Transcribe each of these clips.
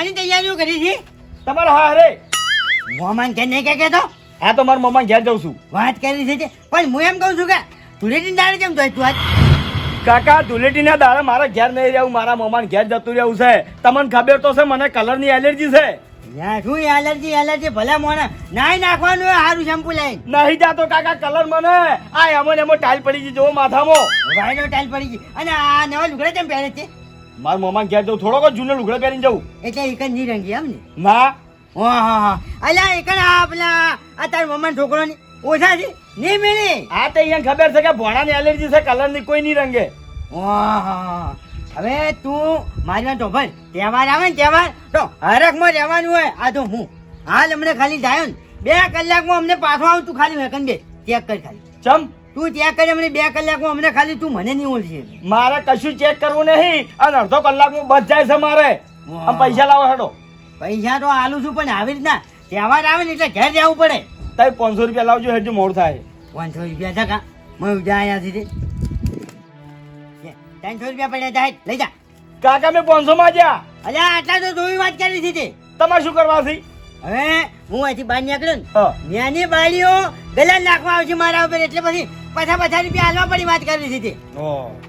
જવાની તૈયારીઓ કરી છે? તમારા હા રે મોમાન કે નહીં કે તો હા તો મારા મોમાન ઘેર જઉં છું. વાત કરી છે. પણ હું એમ કહું છું કે ધૂળેટી દાડે કેમ જોઈ તું આજ? કાકા ધૂળેટીના દાડે મારા ઘેર નહીં રહેવું મારા મોમાન ઘેર જતું રહેવું છે. તમને ખબર તો છે મને કલરની એલર્જી છે. યા શું એલર્જી એલર્જી? ભલે મોણા નાઈ નાખવાનું હારું શેમ્પુ લઈને. નહીં જાતો કાકા કલર મને. આ એમો ને એમો ટાઈલ પડી ગઈ જો માથામાં. વાયનો ટાઈલ પડી ગઈ. અને આ નવા લુગડા કેમ પહેરે છે? મારા મામા ઘેર જવું થોડોક જૂનો લુગડો પહેરીને જવું એટલે એક જ નહીં રંગી એમ ને? ના. હા હા હા. અલ્યા એક આ પેલા આ તાર મમ્માનો છોકરો ની ઓછા છે? નહીં મેળે આ તો અહીંયા ખબર છે કે ભોણાની એલર્જી છે કલરની કોઈ નહીં રંગે. ઓહો. હવે તું મારી તો ભાઈ તહેવાર આવે ને તહેવાર તો હરખમાં રહેવાનું હોય. આ તો હું. હાલ અમને ખાલી જાય ને. બે કલાકમાં અમને પાછો આવું તું ખાલી વેકન બે. ચેક કર ખાલી. ચમ. તું ચેક કરી અમને બે કલાકમાં અમને ખાલી તું મને નહીં ઓળખી. મારે કશું ચેક કરવું નહીં અને અડધો કલાકમાં બચ જાય છે મારે. આમ પૈસા લાવો હેડો. પૈસા તો આલું છું પણ આવી રીતના તહેવાર આવે ને એટલે ઘેર જવું પડે. તાઈ પાંચસો રૂપિયા લાવજો હેડજો મોડ થાય. પાંચસો રૂપિયા છે કા? મેં જા અહીંયાથી લે, ત્રણસો રૂપિયા પડ્યા જાય લઈ જા. કાકા મેં પાંચસો માં જ્યાં અલ્યા આટલા તો જોવી વાત કરી દીધી તમારે શું કરવા છે હવે હું અહીંથી બહાર નીકળ્યો ને. નાની બાળીઓ ગલા નાખવા આવશે મારા ઉપર એટલે પછી પછા પછા રૂપિયા હાલવા પડી વાત કરી હતી.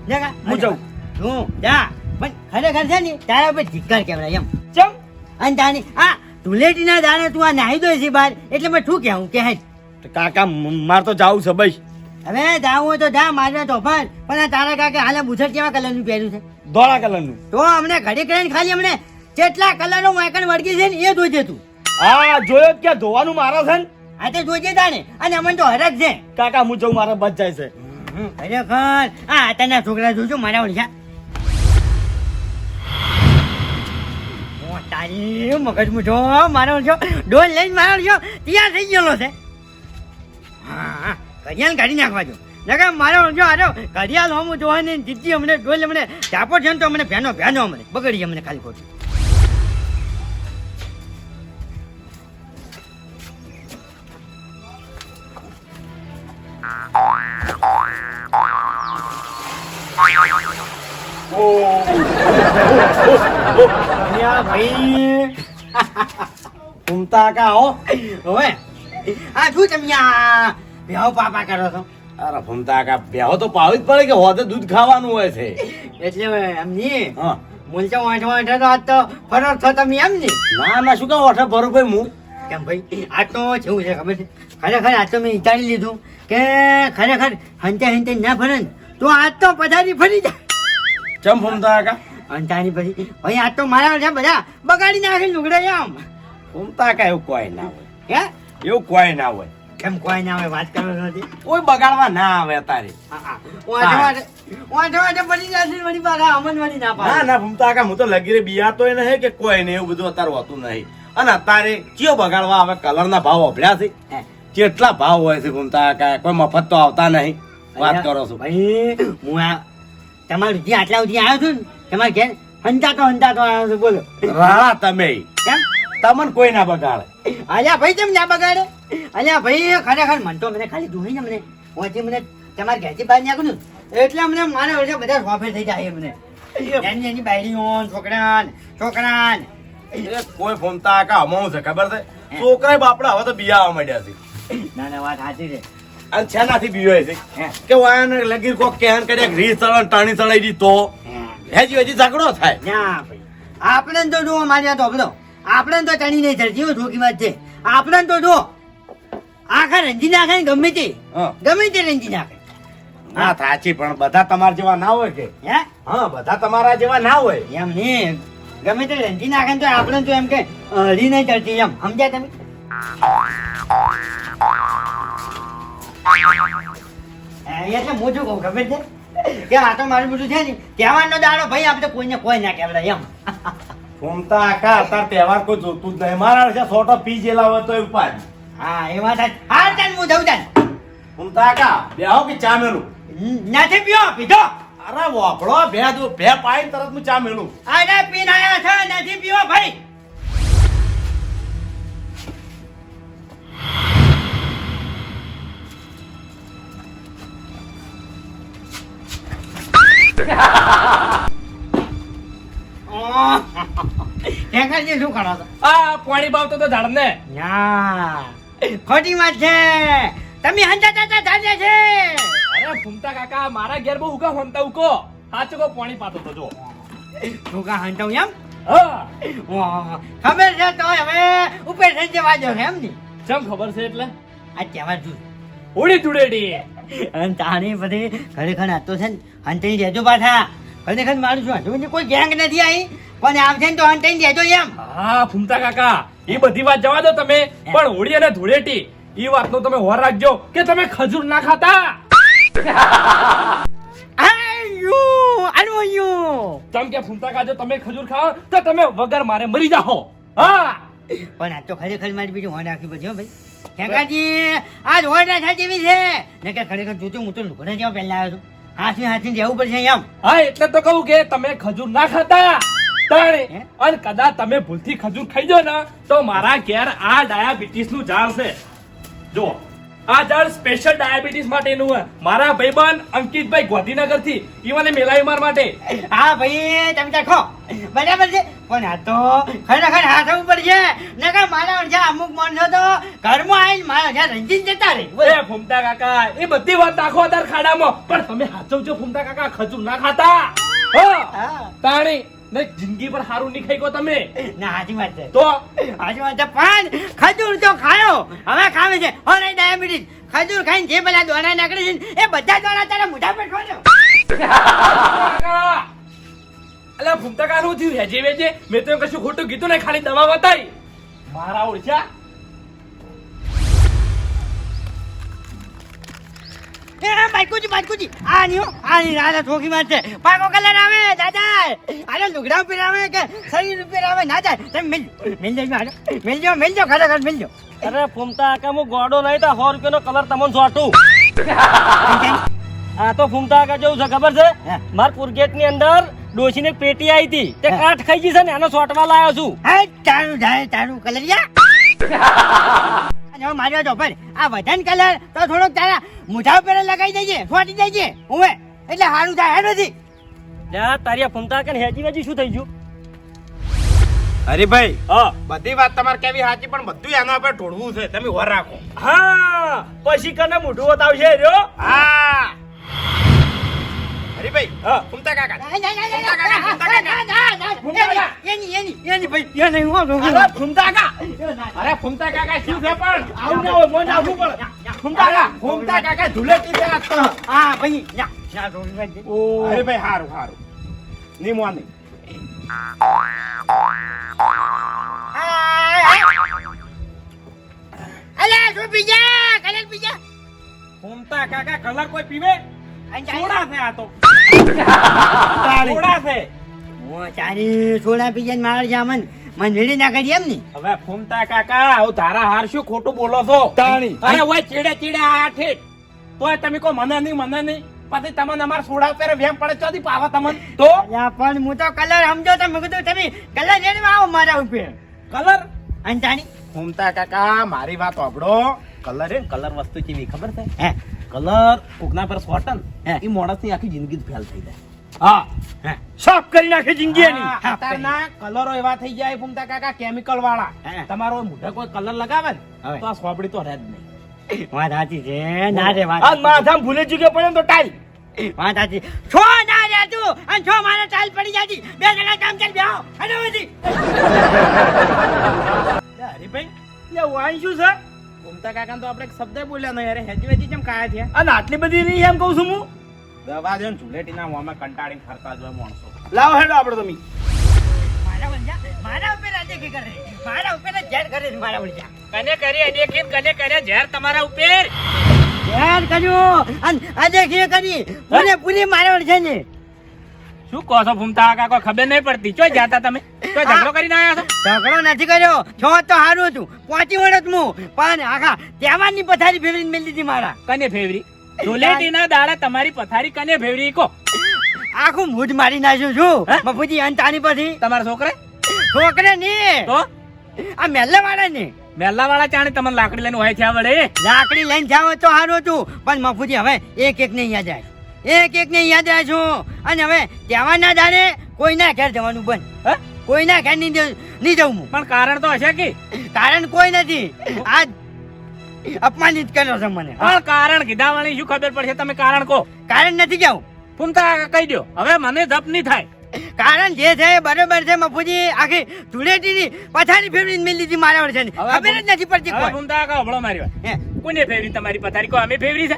જગા હું જાઉં. હું જા. પણ ખરેખર છે ને તારા ઉપર ધિક્કાર કહેવાય એમ. ચમ. અને તાની આ ધૂળેટીના દાણે તું આ નાહી દો છે બહાર એટલે મેં શું કહેવું કે કાકા માર તો જાવું છે ભાઈ હવે જાવું હોય તો જા મારે તો પણ પણ આ તારા કાકે હાલે બુઝર કેવા કલરનું પહેર્યું છે? ધોળા કલરનું. તો અમને ઘડી કરીને ખાલી અમને કેટલા કલરનું વાયકણ વળગી છે ને એ ધોઈ તું. હા જોયો કે ધોવાનું મારા છે ને? આ તો જોજે તાને અને અમને તો હરક છે. કાકા હું જઉં મારા બચ જાય છે. ખરેખર. આ તના છોકરા જોજો મારા ઓળખ્યા ઓ, તારી મગજ મૂઠો મારો ઓળખ્યો ડોલ લઈને મારો ઓળખ્યો તૈયાર થઈ ગયેલો છે. હા હા ઘડિયાળ કાઢી નાખવા જો નકા મારો ઓળખ્યો આરો ઘડિયાળ હોમું જોવાની જીતી અમને ડોલ અમને ચાપો છે ને તો અમને ભેનો ભેનો અમને. બગડી અમને ખાલી ખોટું. ભાઈ ઘૂમતા કા હો? હવે આ શું આ ભેહો પાપા કરો છો. અરે ભમતા કા બેહો તો પાવી જ પડે કે હોતે દૂધ ખાવાનું હોય છે. એટલે એમ નહીં હા મુલચો વાંઠો વાંઠો તો આજ તો ફરક થો તમે એમ ને ના ના શું કહો ઓઠે ભરું ભાઈ, હું. કેમ ભાઈ? આ તો કેવું છે ખબર છે? ખરેખર, આજ તો મેં વિચારી લીધું કે ખરેખર હંતે હંતે ના ફરે તો આજ તો પધારી ફરી જાય ચમ ભમતા કા અંતાની પછી ભાઈ આ તો મારા છે બધા. બગાડી નાખે લુગડે આમ ભમતા કા એવું કોઈ ના હોય. હે? એવું કોઈ ના હોય. કેમ કોઈ ના આવે વાત કરો નથી? કોઈ બગાડવા ના આવે તારે. ના ના ભમતા કા હું તો લગીરે બિયાતોય નહીં કે કોઈ નહીં એવું બધું અત્યારે હોતું નહીં. અને અત્યારે ચિયો બગાડવા આવે કલર ના ભાવ અભળ્યા છે. કેટલા ભાવ હોય છે ભમતા કા કોઈ મફત તો આવતા નહીં. વાત કરો છો. ભાઈ હું આ તમારું જે આટલા સુધી આવ્યો છું ને તમારે ઘેર હંતાતો હંતાતો આવ્યો છું બોલો. રાણા તમે. કેમ? તમને કોઈ ના બગાડે. અલ્યા ભાઈ કેમ ના બગાડે? અલ્યા ભાઈ ખરેખર મન તો મને ખાલી જોઈ ને મને. ઓછી મને તમારે ઘેરથી બહાર નીકળ્યું એટલે મને મારે વર્ષે બધા સોફે થઈ જાય મને. એની એની બાયડીઓ છોકરા છોકરા કોઈ કોઈ ભમતા કા અમાઉં છે ખબર છે? છોકરા બાપડા હવે તો બિયાવા માંડ્યા છે. ના ના વાત સાચી છે. અને છેનાથી બીજો છે. કે વાયન લગીર કોક કેહન કરે રીસ તળણ ટાણી તળાઈ દીધો. હજી હજી ઝઘડો થાય. ના ભાઈ. આપણે તો જુઓ મારી આ તો બધો આપણે તો ચણી નહીં ચડતી એવું ધોકી વાત છે આપણે તો જો આખા રંજી નાખે ને ગમે તે. હા. ગમે તે રંજી નાખે ના સાચી પણ બધા તમારા જેવા ના હોય કે. હે? હા બધા તમારા જેવા ના હોય. એમ નહીં. ગમે તે રંજી નાખે તો આપણે તો એમ કે હળી નહીં ચડતી એમ. સમજ્યા તમે? એટલે હું શું કહું ખબર છે? કે આ તો મારું બધું છે ને કહેવાનો દાડો ભાઈ આપણે કોઈને કોઈ ના કહેવાય એમ. ઘૂમતા આખા અત્યારે તહેવાર કોઈ જોતું જ નહીં. મારા વર્ષે સોટો પી જેલા હોય તો ઉપાય હા એ વાત. હા ચાલ હું જઉં ચાલ ઘૂમતા આખા બેહો કે ચા મેલું નથી પીવો પીધો. અરે વાપડો ભે ભે પાઈ તરત હું ચા મેલું અરે પીન આયા છે નથી પીવો ભાઈ. ઠેકાજી શું કરો છો? આ પાણી બાવતો તો ઝાડને. ના ખોટી વાત છે. તમે હંતા તાતા ધાન્ય છે. અરે ફૂમતા કાકા મારા ઘેર બહુ ઉકા ફોનતા ઉકો સાચું કહો પાણી પાતો તો જો તું કા હંતાવ એમ? ખબર છે તો હવે ઉપર થઈ જવા દો એમ ને? ચમ ખબર છે એટલે? આ શું હોળી ધૂળેટી. અને તાણી પછી ખરેખર આ તો છે ને હંતાઈ દેજો પાછા. ખરેખર મારું શું હજુ કોઈ ગેંગ નથી આવી પણ આવશે ને તો હંતાઈ દેજો એમ. હા ફૂમતા કાકા એ બધી વાત જવા દો તમે. પણ હોળી અને ધૂળેટી એ વાતનો તમે હોર રાખજો કે તમે ખજૂર ના ખાતા. ચમ કે ફૂમતા કાજો તમે ખજૂર ખાઓ તો તમે વગર મારે મરી જાઓ. હા. પણ આ તો ખરેખર મારી બીજું હોન રાખવી પછી ભાઈ. ખેંકાજી આજ હોન રાખા જેવી છે. ને કે ખરેખર જોજો હું તો લુગડા જેવા પહેલા આવ્યો છું. હાથી હાથી જવું પડશે એમ હા એટલે તો કહું કે તમે ખજૂર ના ખાતા. તાણે? અને કદાચ તમે ભૂલથી ખજૂર ખાઈ જો ને તો મારા ઘેર આ ડાયાબિટીસનું ઝાડ છે. જો આ ઝાડ સ્પેશિયલ ડાયાબિટીસ માટેનું છે મારા ભાઈબંધ અંકિતભાઈ ગોધીનગરથી ઈ મને મેલાવી માર માટે. હા ભાઈ તમે ત્યાં ખો. બરાબર છે. પણ આ તો ખરેખર હાથ ઉપર છે નકર મારા અડધા અમુક માણસો તો ઘરમાં આવીને મારા અડધા રંજીન જતા રહે. એ ફૂમતા કાકા એ બધી વાત નાખો તાર ખાડામાં. પણ તમે હાચવજો ફૂમતા કાકા ખજૂર ના ખાતા. હા. તાણી ને જિંદગી પર હારું નહીં ખાઈ ગયો તમે. ના હાજી વાત છે. તો? હાજી વાત છે. પણ ખજૂર તો ખાયો હવે ખાવે છે. નહીં ડાયાબિટીસ ખજૂર ખાઈને જે પેલા દોણા નીકળે છે એ બધા દોણા તારા મોઢા પર ખોજો. અલા ફૂમતા કાકા શું થયું હેજે વેજે. મેં તો કશું ખોટું કીધું ને ખાલી દવા બતાવી. મારા ઓળખ્યા એ બાઈકુજી બાઈકુજી. આ નિયો આ ની રાધા છોકી માં છે. પાકો કલર આવે દાદા અરે લુગડા ઉપર આવે કે શરીર ઉપર આવે ના જાય. તમે મિલ મિલ જજો હાલો મિલ જો મિલ જો ખરેખર મિલ જો અરે ફૂમતા કે હું ગોડો નહીં તો સો રૂપિયાનો કલર તમને સોટું આ તો ફૂમતા કે જેવું છે ખબર છે. માર પુરગેટની અંદર ડોશી ની પેટી આવી હતી. તે. કાઠ ખાઈ ગઈ છે ને એનો સોટવા લાયો છું. હે તારું જાય તારું કલરિયા. અને માર્યો છો પણ આ વજન કલર તો થોડોક તારા મુઠા ઉપર લગાઈ દેજે ફોટી દેજે ઉમે એટલે સારું થાય હે નથી જા તારી આ ફૂમતા કાકા હેજી વેજી શું થઈ ગયું? હરીભાઈ હા. બધી વાત તમારે કેવી સાચી પણ બધું એના ઉપર ઢોળવું છે તમે વર રાખો. હા પછી કને મોઢું બતાવશે રહ્યો હા. હરીભાઈ હા. ફૂમતા કાકા. એની એની એની. ભાઈ એની હું અરે ફૂમતા કાકા. અરે ફૂમતા કાકા શું છે પણ? આવું ના હોય મોજ આવવું પડે. ફૂમતા કાકા ફૂમતા કાકા ધૂળેટી દે હા ભાઈ ના ના ભાઈ હારું હારું. ની મોની. અલા શું પીજા કલર પીજા ફૂમતા કાકા કલર કોઈ પીવે? સોડા છે આ તો. તારી સોડા પીજા ને માર જામન મન ના કરી એમ ને. હવે ફૂમતા કાકા હું તારા હાર શું ખોટું બોલો છો? તાણી. અરે ઓય ચીડે ચીડે આયા ઠીક તોય તમે કો મને નહીં મને નહીં. પછી તમને અમાર સોડા ઉપર વેમ પડે ચોથી પાવા તમને. તો? પણ હું તો કલર સમજો તો મેં કીધું તમે કલર લેવા આવો મારા ઉપર. કલર? અંતાણી ફૂમતા કાકા મારી વાત સાંભળો. કલર હે કલર વસ્તુ કેવી ખબર છે? હે. કલર કોકના પર સોટન હે. એ માણસની આખી જિંદગી જ ફેલ થઈ જાય. હા. હે. સાફ કરી નાખે જિંદગી એની કલરો એવા થઈ જાય ફૂમતા કાકા કેમિકલ વાળા. તમારો મોઢે કોઈ કલર લગાવે ને તો આ સોપડી તો રહે જ નહીં. વાત સાચી છે. ના રે વાત આ માથામાં ભૂલે ચૂક્યો પડે તો ટાઈલ. વાત સાચી. છો ના રે તું. અને છો મારે ટાઈલ પડી જાતી બે જણા કામ કરી બેહો. અને વધી હરીભાઈ લે વાઈ શું છે? ફૂમતા કાકા તો આપણે શબ્દ બોલ્યા નહીં અરે હેજી વેજી કેમ કાયા છે અને આટલી બધી નહીં એમ કહું છું હું. દવા જો ઝુલેટી ના મોમાં કંટાળીને ફરતા જોય માણસો. લાવો હેડો આપણે તમે મારા વંજા મારા ઉપર આજે કે કરે? મારા ઉપર ઝેર કરે મારા વંજા કને કરી અદેખીત કને કરે ઝેર તમારા ઉપર? ઝેર કર્યું. અને આજે કે કરી? મને પૂરી મારા વંજા ને શું કહો છો ફૂમતા કાકો? ખબર નહીં પડતી. ચોય જાતા તમે? ચોય ઝઘડો કરીને આવ્યા છો? ઝઘડો નથી કર્યો. છો તો સારું હતું. પહોંચી વળત હું પણ આખા તહેવારની પથારી ફેવરી મેલી દીધી મારા. કને ફેવરી ધૂળેટીના દાડા તમારી પથારી કને ફેવરી કો. આખું મૂઢ મારી નાખ્યું છું. હે? અંત આની પછી? તમારા છોકરે? છોકરે ની? તો? આ મેલ્લા વાળા ને? મેલ્લા વાળા ચાણે તમને લાકડી લઈને હોય થયા વડે લાકડી લઈને જાવ તો સારું હતું. પણ મફુજી હવે એક એક ને યાદ આવે એક એક ને યાદ રાખજો. અને હવે તહેવારના દાડે કોઈના ઘેર જવાનું બંધ. હ? કોઈના ઘેર નહીં નહીં જવું હું. પણ કારણ તો હશે કે? કારણ કોઈ નથી. આ અપમાનિત કર્યો છે મને. પણ કારણ કીધા વાળી શું ખબર પડશે? તમે કારણ કહો. કારણ નથી કેવું ફૂમતા કહી દો હવે મને જપ નહીં થાય. કારણ જે છે એ બરોબર છે મફુજી. આખી ધૂળેટીની પથારી ફેરવીને મેલી લીધી મારા વર્ષે છે ખબર જ નથી પડતી ફૂમતા કાકા માર્યો. મારી વાત હે, કોને ફેરવી તમારી પથારી? કો અમે ફેરવી છે?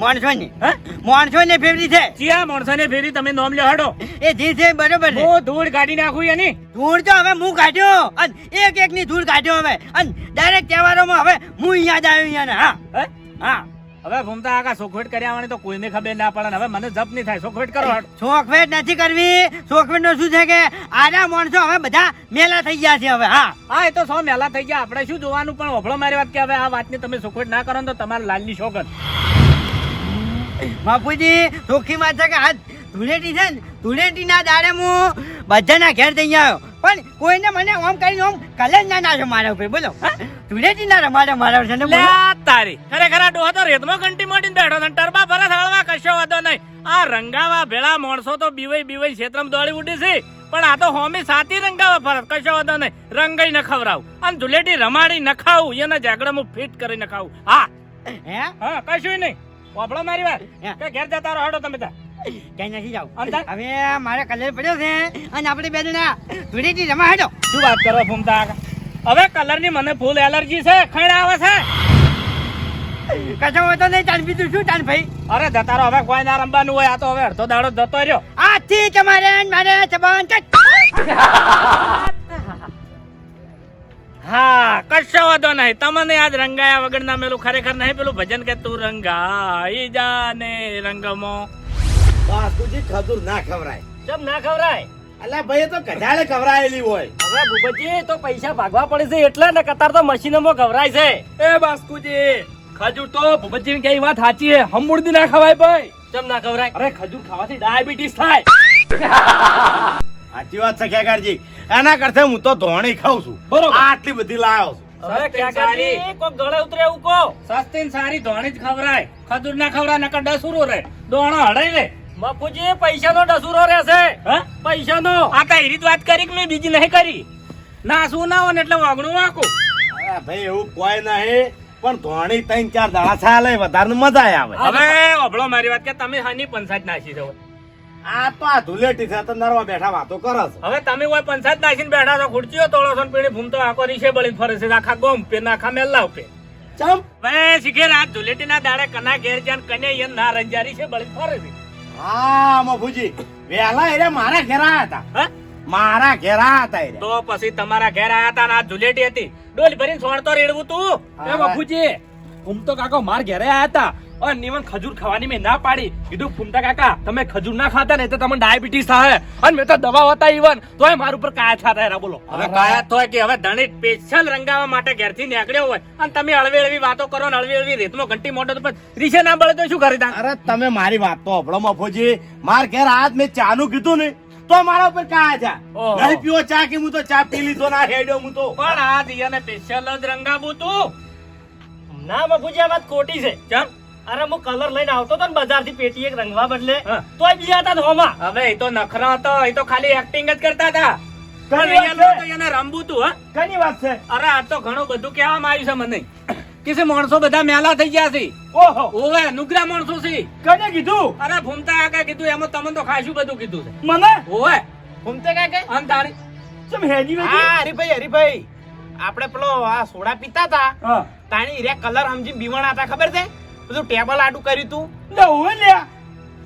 માણસોની હે? માણસોને ફેરી છે. ચિયા માણસોને ફેરી તમે નોમ લે હડો. એ જી છે બરોબર છે. હું ધૂળ કાઢી નાખું એની. ધૂળ તો હવે હું કાઢ્યો. અને એક એક ની ધૂળ કાઢ્યો હવે. અને ડાયરેક્ટ તહેવારોમાં હવે હું યાદ આવ્યો અહીંયા હા. હા? હવે ફૂમતા કાકા સોખવેટ કર્યા વાળી તો કોઈને ખબર ના પડે હવે મને જપ નહીં થાય. સોખવેટ કરો સોખવેટ નથી કરવી. સોખવેટ નો શું છે કે આના માણસો હવે બધા મેલા થઈ ગયા છે હવે હા. હા એ તો સો મેલા થઈ ગયા. આપણે શું જોવાનું પણ વફળો મારી વાત કે હવે આ વાતની તમે સોખવેટ ના કરો ને તો તમારા લાલની શોખન બાપુજી ચોખ્ખી માથા છે કે આ ધૂળેટી છે ને? ધૂળેટીના દાડે હું બધાના ઘેર જઈ આવ્યો. પણ કોઈને મને ઓમ કરીને ઓમ કલર ના નાખ્યો મારા ઉપર બોલો. ધૂળેટી ના રમાડે મારા ઉપર છે ને લે તારી. ખરેખર આ ડોહો તો રેતમાં ઘંટી મોટીને બેઠો ને ટરબા ભરત હળવા કશો વાંધો નહીં. આ રંગાવા ભેળા માણસો તો બીવાઈ બીવાઈ ક્ષેત્રમાં દોડી ઉડી છે. પણ આ તો હોમી સાતી રંગાવા ફરત કશો વાંધો નહીં. રંગાઈ ન ખવડાવું. અને ધુલેટી રમાડી ન ખાવું એના જાગડામાં ફિટ કરી ન ખાવું. હા. હે? હા કશું નહીં. વાપડો મારી વાત. કે ઘેર જતા રહો હડો તમે ક્યાંય નથી જાવ હવે મારે કલર પડ્યો છે અને આપણે બે જણા ધૂળેટી રમા હડો. શું વાત કરો ફૂમતા? હવે કલરની મને ફૂલ એલર્જી છે ખણ આવે છે. કશો તો નહીં ચાલ બીજું શું ચાલ ભાઈ? અરે જતા રહો હવે કોઈ ના રમવાનું હોય આ તો હવે અડધો દાડો જતો રહ્યો. આથી તમારે ને મારે ચબાન હા કશો વાંધો નહીં. તમને આજ રંગાયા વગર ના મેલું ખરેખર નહીં. પેલું ભજન કે તું રંગાઈ જાને રંગમો. બાસ્કુજી ખજૂર ના ખવરાય. ચમ ના ખવરાય? અલ્યા ભાઈ તો કઢાળે ખવરાયેલી હોય. હવે ભૂપતજી તો પૈસા ભાગવા પડે છે એટલે ને કતાર તો મશીનમાં ખવરાય છે. એ બાસ્કુજી ખજૂર તો ભૂપતજીની કઈ વાત સાચી છે. હમુરદી ના ખવાય ભાઈ. જમ ના ખવરાય? અરે ખજૂર ખાવાથી ડાયાબિટીસ થાય. સાચી વાત છે ખેગારજી. એના કરતા હું તો ધોણી ખાઉં છું. બરોબર. આટલી બધી લાવ્યો છું. સારી ધોણી જ ખવરાય. ખજૂર ના ખવરાય નકર ડસુરો રે. દોણો હડાઈ લે બાપુજી પૈસાનો ડસુરો રહેશે. પૈસા નો આ કઈ રીત વાત કરી કે મેં બીજી નહીં કરી. ના શું ના હોય ને એટલે વાગણું વાંકું. ભાઈ એવું કોઈ નહીં. પણ ધોણી ત્રણ ચાર દાડા ચાલે વધારે મજા આવે. હવે અભળો મારી વાત કે તમે હાની પંચાયત નાખી દો આ તો આ ધુલેટી છે નરવા બેઠા વાતો કરો છો. હવે તમે કોઈ પંચાયત નાખીને બેઠા છો ખુરચીઓ તોડો છો પીણી ભૂમતો આખો રીશે બળીને ફરે છે આખા ગોમ પે નાખા મેલ્લા ઉપે. ચમ. હવે શીખે રાત ધુલેટીના દાડે કના ઘેર જાન કને યન ના રંજારી છે બળીને ફરે છે. હા મફુજી વેલા એરે મારા ઘેર આયા હતા. હા? મારા ઘેર આયા હતા એરે તો પછી તમારા ઘેર આયા હતા ના આ ધુલેટી હતી. ડોલ ભરીને સોણતો રેડવું તું. એ બાપુજી ફૂમતો કાકો માર ઘેરે આયા હતા. અને નિવન ખજૂર ખાવાની મેં ના પાડી. કીધું ફૂમતા કાકા તમે ખજૂર ના ખાતા ને તો તમને ડાયાબિટીસ થાય અને મેં તો દવા હતા ઈવન. તોય મારું ઉપર કાયા છાતા એરા બોલો. હવે કાયા થોય કે હવે ધણી સ્પેશિયલ રંગાવા માટે ઘેરથી નીકળ્યો હોય. અને તમે અળવી અળવી વાતો કરો ને અળવી અળવી રેતમાં ઘંટી મોટો તો રીશે ના બળે તો શું કરી તા? અરે તમે મારી વાત તો હબળો મફોજી. માર ઘેર આજ મેં ચાનું કીધું ને તો મારા ઉપર કાયા છે. નહીં પીવો ચા કે હું તો ચા પી લીધો ના હેડ્યો હું તો. પણ આ દિયાને સ્પેશિયલ જ રંગાવું તું. ના મફુજી આ વાત ખોટી છે. કેમ અરે હું કલર લઈને આવતો તો ને બજારથી પેટી એક રંગવા બદલે. તોય બીજા હતા હોમાં. હવે એ તો નખરો હતો એ તો ખાલી એક્ટિંગ જ કરતા હતા? તો રમવું તું હા. કની વાત છે. અરે આ તો ઘણું બધું કહેવામાં આવ્યું છે મને. કે માણસો બધા મેલા થઈ ગયા છે. ઓહો. ઓવે નુગરા માણસો છે. કને કીધું? અરે ભૂમતા કાકા કીધું એમાં તમને તો ખાસું બધું કીધું છે. મને? ઓવે. ઘૂમતે કાકે? આમ તારી ચમ હેજી હા હરીભાઈ હરીભાઈ. આપણે પેલો આ સોડા પીતા હતા. હા. તાણી રે કલર સમજી બીવણા હતા ખબર છે? બધું ટેબલ આડું કર્યું તું? લે હોય લ્યા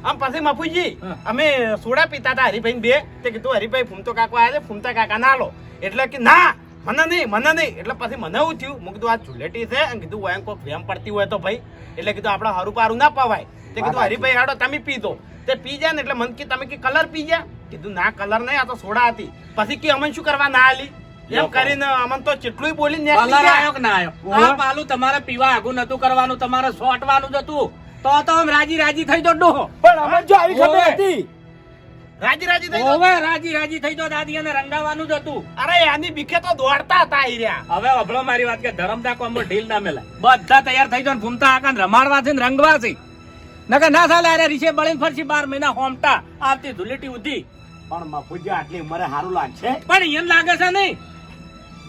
આમ પછી મફુજી અમે સોડા પીતા હતા હરિભાઈ બે. તે કીધું હરીભાઈ ફૂમતો કાકો આવ્યા છે ફૂમતા કાકા ના લો. એટલે કે ના મને નહીં મને નહીં. એટલે પછી મને એવું થયું મેં કીધું આ ચુલેટી છે. અને કીધું વયમ કોઈ ફેમ પડતી હોય તો ભાઈ. એટલે કીધું આપણે હરું પારું ના પવાય. તે કીધું હરીભાઈ હાડો તમે પી દો. તે પી જાય ને એટલે મને કે તમે કે કલર પી ગયા? કીધું ના કલર નહીં આ તો સોડા હતી. પછી કે અમે શું કરવા ના આલી? એમ કરીને અમન તો કેટલું બોલી ને આયો કે ના આ પાલું તમારે પીવા આગું નતું કરવાનું તમારે સોટવાનું જ હતું. તો તો આમ રાજી રાજી થઈ જતો પણ અમને જો આવી ખબર હતી. રાજી રાજી થઈ. ઓવે રાજી રાજી થઈ જો દાદી અને રંગાવાનું જ હતું. અરે એની બીકે તો દોડતા હતા ઈ હવે અભળો મારી વાત કે ધરમદા કોમમાં ઢીલ ના મેલા બધા તૈયાર થઈ જાય ભૂમતા આકાન રમાડવા છે ને રંગવા છે. નકર ના સાલે અરે રીશે બળીને ફરશી બાર મહિના હોમટા આવતી ધુલેટી ઉધી. પણ મફુજી આટલી ઉંમરે સારું લાગશે. પણ એમ લાગે છે નહીં.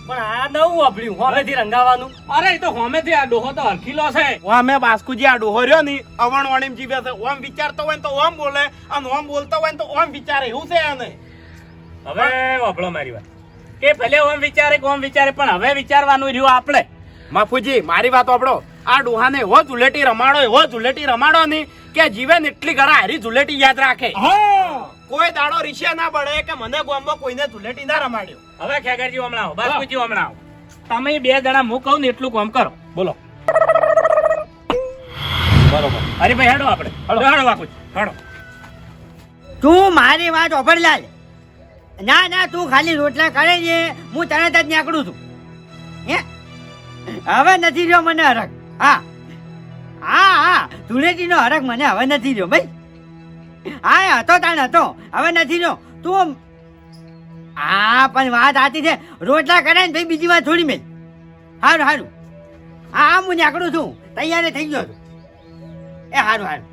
પણ આ નવું વાપર્યું હોમેથી રંગાવાનું. અરે એ તો હોમેથી આ ડોહો તો હરખીલો છે. અમે બાસ્કુજી આ ડોહો રહ્યો ની અવણ વાણીમ જીવે છે. ઓમ વિચારતો હોય તો ઓમ બોલે. અને ઓમ બોલતો હોય તો ઓમ વિચારે. એવું છે એને હવે વાપરો મારી વાત. કે ભલે ઓમ વિચારે કે ઓમ વિચારે પણ હવે વિચારવાનું રહ્યું આપણે. માફુજી મારી વાત આપડો આ ડોહાને એવો ઝુલેટી રમાડો એવો ઝુલેટી રમાડો ની કે જીવે એટલી ઘરા હારી ઝુલેટી યાદ રાખે. કોઈ દાડો રીશે ના પડે કે મને ગોમમાં કોઈને ઝુલેટી ના રમાડ્યો. હવે ખેગરજી હમણાં બાસ્કુજી હમણાં તમે બે જણા હું કહું ને એટલું કામ કરો. બોલો. બરોબર. અરે ભાઈ હેડો આપણે. હેડો. હેડો બાપુજી. હેડો. તું મારી વાત ઓફર લાલ. ના ના તું ખાલી રોટલા કરે છે હું તરત જ નીકળું છું. હે? હવે નથી રહ્યો મને હરક હા. હા હા. ધૂળેટીનો હરક મને હવે નથી રહ્યો ભાઈ. હા હતો તાણ હતો. હવે નથી રહ્યો. તું હા, પણ વાત સાચી છે. રોટલા કરે ને ભાઈ બીજી વાત થોડી મેં સારું સારું હા હા નીકળું છું. તૈયાર થઈ ગયો છું. એ સારું સારું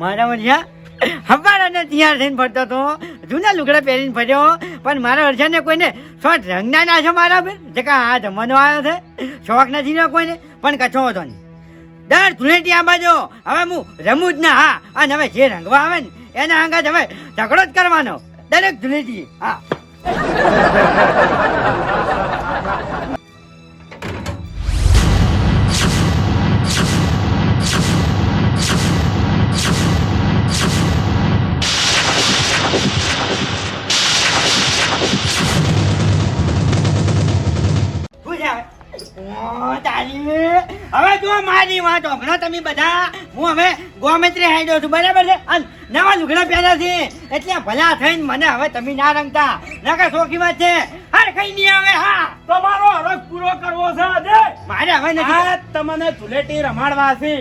મારા વરસા હવારાને તૈયાર થઈને ફરતો હતો જૂના લુગડા પહેરીને ફર્યો, પણ મારા વરસાને કોઈને શોર્ટ રંગના ના છે મારા બેન જે કાં આ જમવાનો આવ્યો છે? શોખ નથી ને કોઈને? પણ કચો હતો નહીં. દર ધૂળેટી આ બાજુ હવે હું રમું જ ના, હા, અને હવે જે રંગવા આવે ને, એના અંગત હવે ઝઘડો જ કરવાનો. દરેક ધૂળેટી હા. હવે? તું મારી વાત. હમણાં તમે બધા. હું હવે ગોમેત્રી હાઈડો છું બરાબર છે? અને નવા લુગડા પહેર્યા છે. એટલે ભલા થઈને મને હવે તમે ના રંગતા નકા શોખી વાત છે. હર કઈ નહીં આવે હા. તમારો હરખ પૂરો કરવો છે આજે મારે હવે નથી તમને ઝુલેટી રમાડવા છે.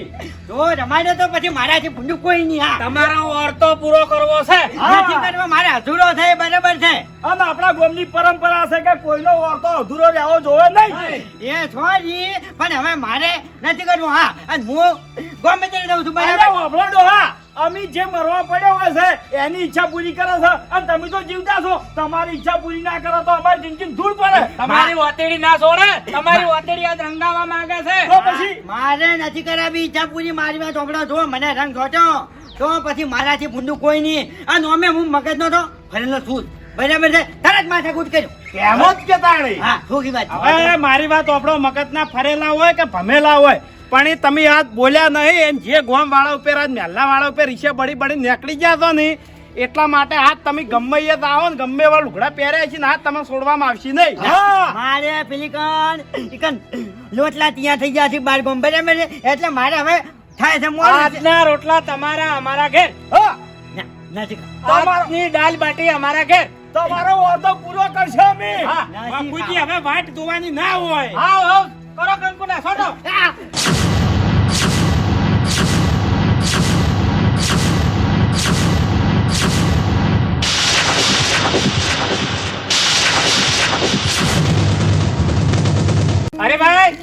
જો રમાડ્યો તો પછી મારાથી ભૂંડું કોઈ નહીં હા. તમારો અર્થો પૂરો કરવો છે. નથી કરવા મારે અધૂરો થાય બરાબર છે. અને આપણા ગોમની પરંપરા છે કે કોઈનો અર્થો અધૂરો રહેવો જોવે નહીં. એ છોડી. પણ હવે મારે નથી કરવું હા. અને હું ગમે રહું છું બરાબર વાપરો ડોહા અમી જે મરવા પડ્યો હોય છે એની ઈચ્છા પૂરી કરે છે. અને તમે તો જીવતા છો. તમારી ઈચ્છા પૂરી ના કરો તો અમારી જિંદગી ધૂળ પડે. તમારી વાતેડી ના છોડે. તમારી વાતેડી આજ રંગાવા માંગે છે. તો પછી? મારે નથી કરાવી ઈચ્છા પૂરી. મારી વાત ચોપડા જો મને રંગ છોટો તો પછી મારાથી ભૂંડું કોઈ નહીં. અને અમે હું મગજ નો તો ફરેલો છું બરાબર છે? તરત માથે કૂટ કર્યું. એમ જ કે તાણી હા ખોખી વાત. હવે મારી વાત આપણો મગજના ફરેલા હોય કે ભમેલા હોય? પણ એ તમે આજ બોલ્યા નહીં એમ જે ગોમ વાળા ઉપર આજ મહેલા વાળા ઉપર રીસે બળી બળી નીકળી ગયા છો ને એટલા માટે હાથ તમે ગમે એ જ આવો ને ગમે એવા લુગડા પહેર્યા છે ને હાથ તમે છોડવામાં આવશે નહીં. હા. મારે પેલીકન ચિકન લોટલા ત્યાં થઈ ગયા છે બાર બોમ્બે એટલે મારે હવે થાય છે આજના રોટલા તમારા અમારા ઘેર. હા, ના, નથી કરવું. દાલ બાટી અમારા ઘેર. તમારો ઓર્ડર પૂરો કરશે અમે. હા બાપુજી હવે વાટ જોવાની ના હોય. આવ કરો કંકુના છોડો! અરે ભાઈ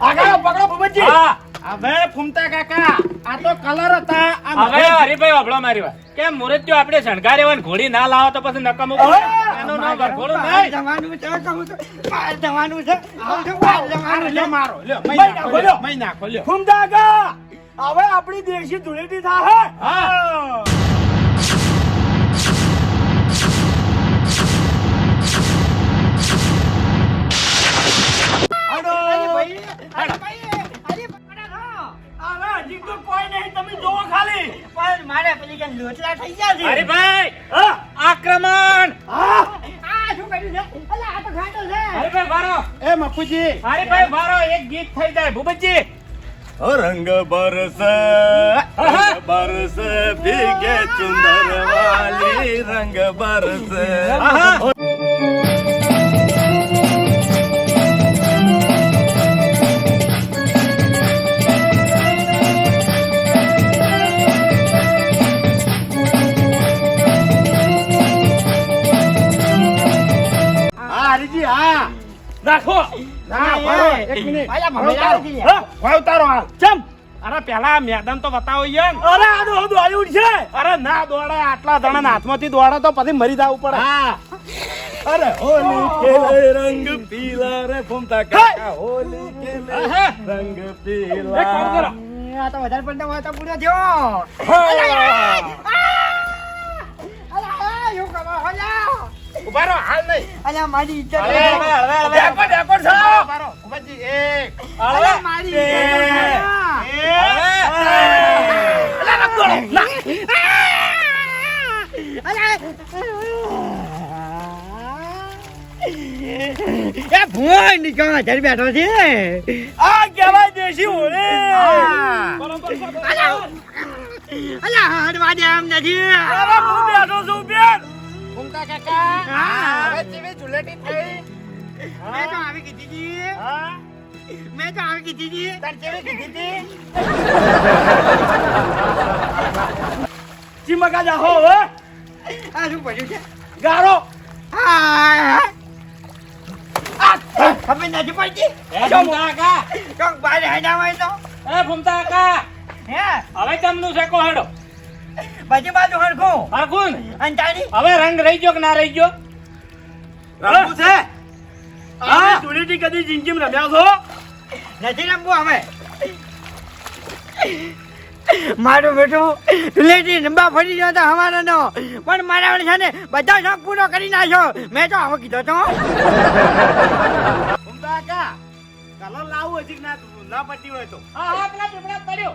આગળ પકડો ભૂપતજી. હા. હવે ફૂમતા કાકા આ તો કલર હતા આ હવે હરીભાઈ વાપરો મારી વાત. કેમ મુરત્યો આપણે શણગારે હોય ઘોડી ના લાવો તો પછી નકામું એનું નામ ઘોડું નહીં. જવાનું છે કહું છું. બહાર જવાનું છે. બહાર જવાનું છે. મારો લ્યો મહિના ખોલ્યો મહિના નાખો, લ્યો લ્યો. મહી નાખો લ્યો. ફૂમતા કાકા, હવે આપણી દેશી ધૂળેટી થાય હા. નહીં તમે જોવો ખાલી. પણ મારે પેલી કન લોટલા થઈ ગયા છે. હરીભાઈ હા. આક્રમણ. આ શું કર્યું છે? અલા, આ તો ઘાટો છે. હરીભાઈ મારો એ મફુજી. હરીભાઈ મારો એક ગીત થઈ જાય. ભૂપતજી. રંગ બરસ બરસ ભીગે ચુંદર વાલી રંગ બરસ. રાખો. ના ભરો એક મિનિટ. પાછા ભમેલા નથી લે. હા, ભાવ તારો હાલ. ચમ. અરે પેલા મેદાન તો બતાવો યન અરે આ દોડી છે અરે ના દોડે આટલા જણા હાથમાંથી દોડે તો પછી મરી જવું પડે. હા. અરે હોલી ખેલે રંગ પીલા રે ફૂમતા કાકા. હોલી ખેલે રંગ એક કામ કરો. આ તો વધારે પડતા હોય તો પૂરો થયો. અલા, એવું કરો, અલા. ઊભા રહો હાલ નહીં. મારી ઇજ્જત. ડેકો, ડેકો. ઊભા રહો. ઉભાજી, એક મારી ઇજ્જત બેઠો છે. આ કહેવાય દેશી હોળી. અલા હડવા દે એમ નથી. બેઠો છું બેન. ફૂમતા કાકા. હા. હવે જીવી ઝુલેટી થઈ. મેં તો આવી કીધી હતી હા. મેં તો આવી કીધી હતી તાર કેવી કીધી હતી ચીમકા જાહો હવે. આ શું પડ્યું છે? ગારો. હા. ખબર નથી પડતી? ફૂમતા કાકા. ચોક બહાર હેડા હોય તો? એ ફૂમતા કાકા. હે? હવે તમનું છે કો હેડો. બધી બાજુ હરખું. હરખું ને? હવે રંગ રહી ગયો કે ના રહી ગયો? રમવું છે? આ ધૂળેટી કદી જિંદગીમાં રમ્યા છો? નથી રમવું અમે. મારું બેટું તુલેટી નંબા ફરી ગયો તો અમારો નો. પણ મારા વડે છે ને બધા શોખ પૂરો કરી નાખ્યો. મેં તો હવે કીધો તો. કાકા કલર લાવું હજી ના ના પટ્ટી હોય તો. હા હા પેલા પડ્યો